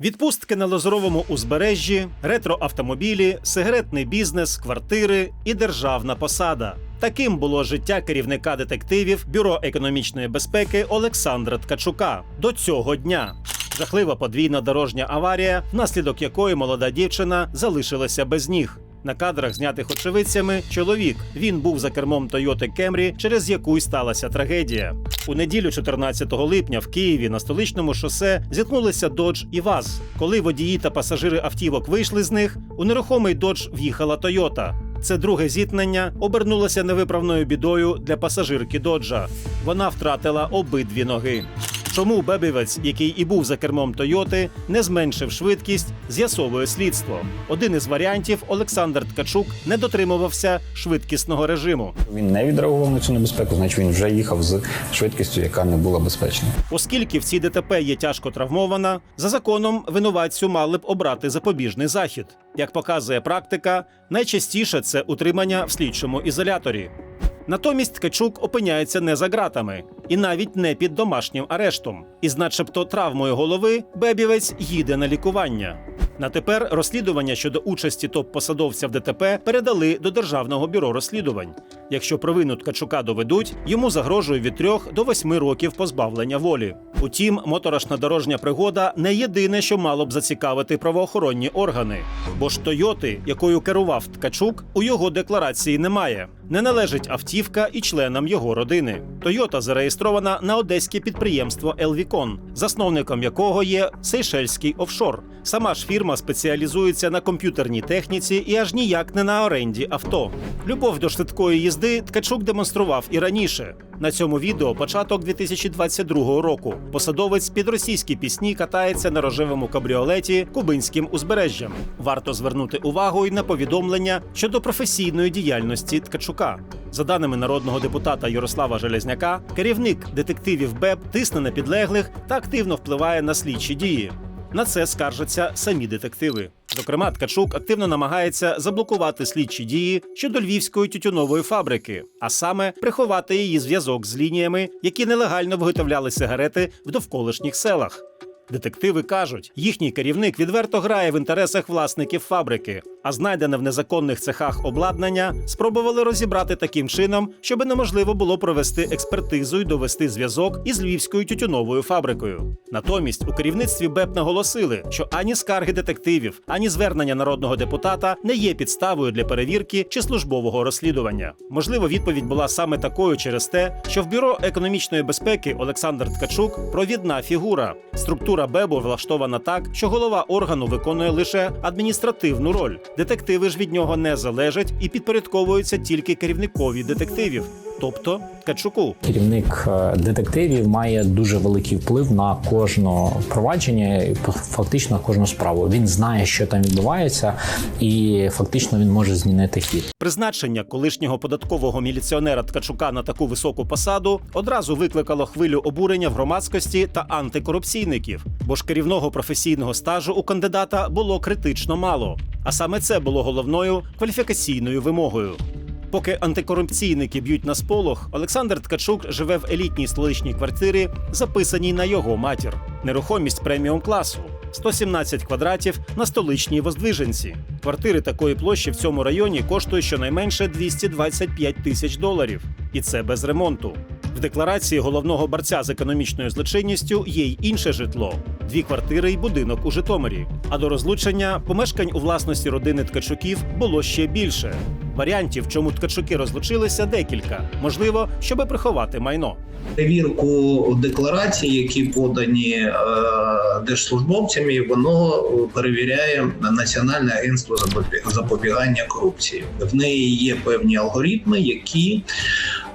Відпустки на лазуровому узбережжі, ретроавтомобілі, сигаретний бізнес, квартири і державна посада. Таким було життя керівника детективів Бюро економічної безпеки Олександра Ткачука до цього дня. Жахлива подвійна дорожня аварія, внаслідок якої молода дівчина залишилася без ніг. На кадрах, знятих очевидцями, чоловік. Він був за кермом Тойоти Кемрі, через яку й сталася трагедія. У неділю, 14 липня, в Києві на столичному шосе зіткнулися Додж і ВАЗ. Коли водії та пасажири автівок вийшли з них, у нерухомий Додж в'їхала Тойота. Це друге зіткнення обернулося невиправною бідою для пасажирки Доджа. Вона втратила обидві ноги. Чому Бебівець, який і був за кермом Тойоти, не зменшив швидкість, з'ясовує слідство. Один із варіантів Олександр Ткачук не дотримувався швидкісного режиму. Він не відреагував на цю небезпеку, значить він вже їхав з швидкістю, яка не була безпечною. Оскільки в цій ДТП є тяжко травмована, за законом винуватцю мали б обрати запобіжний захід. Як показує практика, найчастіше це утримання в слідчому ізоляторі. Натомість Ткачук опиняється не за ґратами і навіть не під домашнім арештом. Із начебто травмою голови Бебівець їде на лікування. На тепер розслідування щодо участі топ-посадовця в ДТП передали до Державного бюро розслідувань. Якщо провину Ткачука доведуть, йому загрожує від 3 до 8 років позбавлення волі. Утім, моторошна дорожня пригода не єдине, що мало б зацікавити правоохоронні органи. Бо ж Тойоти, якою керував Ткачук, у його декларації немає. Не належить автівка і членам його родини. Тойота зареєстрована на одеське підприємство Елвікон, засновником якого є Сейшельський офшор. Сама ж фірма спеціалізується на комп'ютерній техніці і аж ніяк не на оренді авто. Любов до швидкої їзди Ткачук демонстрував і раніше. На цьому відео початок 2022 року. Посадовець під російські пісні катається на рожевому кабріолеті кубинським узбережжям. Варто звернути увагу й на повідомлення щодо професійної діяльності Ткачука. За даними народного депутата Ярослава Железняка, керівник детективів БЕБ тисне на підлеглих та активно впливає на слідчі дії. На це скаржаться самі детективи. Зокрема, Ткачук активно намагається заблокувати слідчі дії щодо львівської тютюнової фабрики, а саме приховати її зв'язок з лініями, які нелегально виготовляли сигарети в довколишніх селах. Детективи кажуть, їхній керівник відверто грає в інтересах власників фабрики, а знайдене в незаконних цехах обладнання спробували розібрати таким чином, щоби неможливо було провести експертизу і довести зв'язок із львівською тютюновою фабрикою. Натомість у керівництві БЕП наголосили, що ані скарги детективів, ані звернення народного депутата не є підставою для перевірки чи службового розслідування. Можливо, відповідь була саме такою через те, що в бюро економічної безпеки Олександр Ткачук провідна фігура. Структура БЕБу влаштована так, що голова органу виконує лише адміністративну роль. Детективи ж від нього не залежать і підпорядковуються тільки керівникові детективів, тобто Ткачуку. Керівник е, детективів має дуже великий вплив на кожне провадження, і фактично кожну справу. Він знає, що там відбувається, і фактично він може змінити хід. Призначення колишнього податкового міліціонера Ткачука на таку високу посаду одразу викликало хвилю обурення в громадськості та антикорупційників, бо ж керівного професійного стажу у кандидата було критично мало. А саме це було головною кваліфікаційною вимогою. Поки антикорупційники б'ють на сполох, Олександр Ткачук живе в елітній столичній квартирі, записаній на його матір. Нерухомість преміум класу. 117 квадратів на столичній Воздвиженці. Квартири такої площі в цьому районі коштують щонайменше 225 тисяч доларів. І це без ремонту. В декларації головного борця з економічною злочинністю є й інше житло: дві квартири й будинок у Житомирі. А до розлучення помешкань у власності родини Ткачуків було ще більше. Варіантів, чому ткачуки розлучилися, декілька. Можливо, щоби приховати майно. Перевірку декларацій, які подані е, держслужбовцями, воно перевіряє Національне агентство запобі- запобігання корупції. В неї є певні алгоритми, які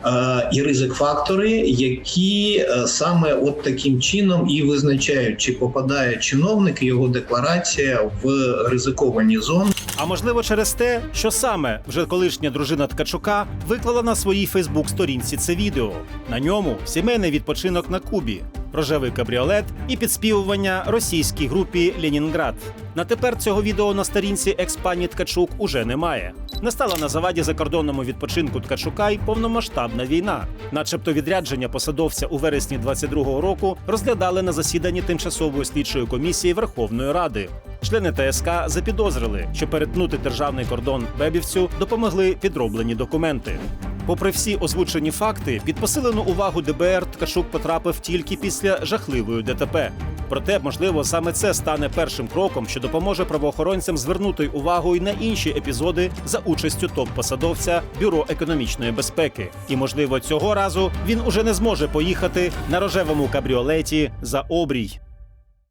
е, і ризик-фактори, які е, саме от таким чином і визначають, чи попадає чиновник його декларація в ризиковані зони. А можливо, через те, що саме вже колишня дружина Ткачука виклала на своїй Фейсбук-сторінці це відео. На ньому сімейний відпочинок на Кубі. Рожевий кабріолет і підспівування російській групі Ленінград. На тепер цього відео на сторінці екс-пані Ткачук уже немає. Настала на заваді закордонному відпочинку Ткачука й повномасштабна війна. Начебто відрядження посадовця у вересні 22-го року розглядали на засіданні тимчасової слідчої комісії Верховної Ради. Члени ТСК запідозрили, що перетнути державний кордон Бебівцю допомогли підроблені документи. Попри всі озвучені факти, під посилену увагу ДБР Ткачук потрапив тільки після жахливої ДТП. Проте, можливо, саме це стане першим кроком, що допоможе правоохоронцям звернути увагу й на інші епізоди за участю топ-посадовця Бюро економічної безпеки. І, можливо, цього разу він уже не зможе поїхати на рожевому кабріолеті за обрій.